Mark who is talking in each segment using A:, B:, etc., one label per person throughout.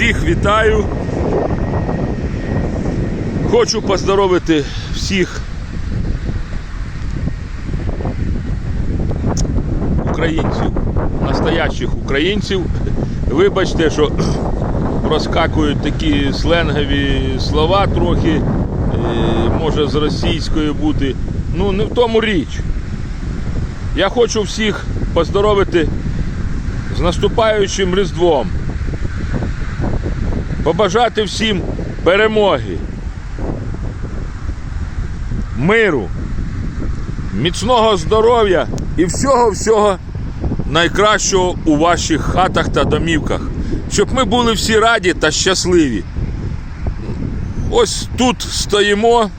A: Всіх вітаю. Хочу поздоровити всіх українців, настоящих українців. Вибачте, що проскакують такі сленгові слова трохи, е, може з російської бути. Ну, не в тому річ. Я хочу всіх поздоровити з наступаючим Різдвом. Побажати всім перемоги, миру, міцного здоров'я і всього-всього найкращого у ваших хатах та домівках. Щоб ми були всі раді та щасливі. Ось тут стоїмо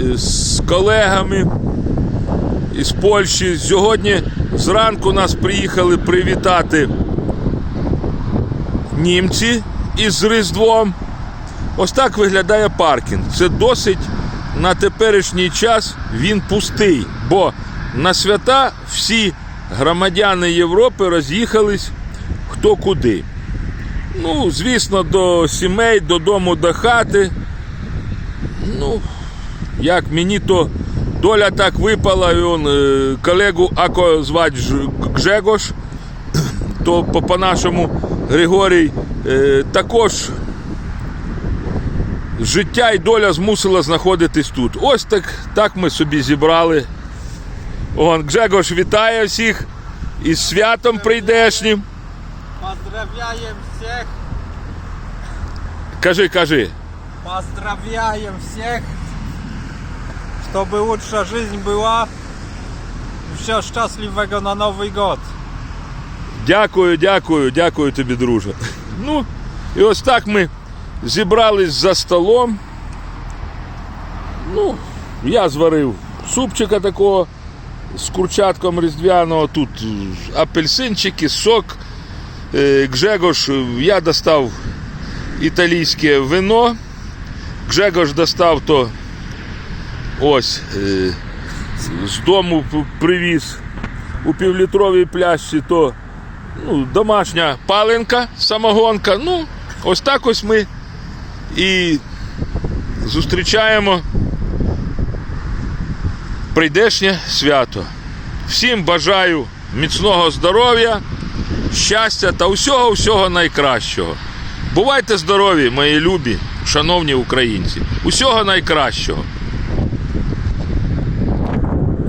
A: е, з колегами із Польщі. Сьогодні зранку нас приїхали привітати німці із Різдвом. Ось так виглядає паркінг. Це досить на теперішній час він пустий, бо на свята всі громадяни Європи роз'їхались хто куди. Ну, звісно, до сімей, додому, до хати. Ну, як мені то доля так випала, і е, колегу Ако звать Ж- Гжегош, то по- по-нашому Григорій е, також життя і доля змусила знаходитись тут. Ось так, так ми собі зібрали. Он, Гжегош вітає всіх із святом прийдешнім.
B: Поздравляем всех,
A: Кажи, кажи.
B: поздравляем всех, чтобы лучшая жизнь была. Все счастливого на Новый год.
A: Дякую, дякую, дякую тобі, друже. Ну, і ось так ми зібрались за столом. Ну, я зварив супчика такого з курчатком різдвяного. Тут апельсинчики, сок. Е, Гжегош, я достав італійське вино. Гжегош достав то ось е, з дому привіз у півлітровій пляшці то ну, домашня паленка, самогонка. Ну, ось так ось ми і зустрічаємо прийдешнє свято. Всім бажаю міцного здоров'я, щастя та усього-всього найкращого. Бувайте здорові, мої любі, шановні українці. Усього найкращого.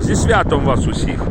A: Зі святом вас усіх!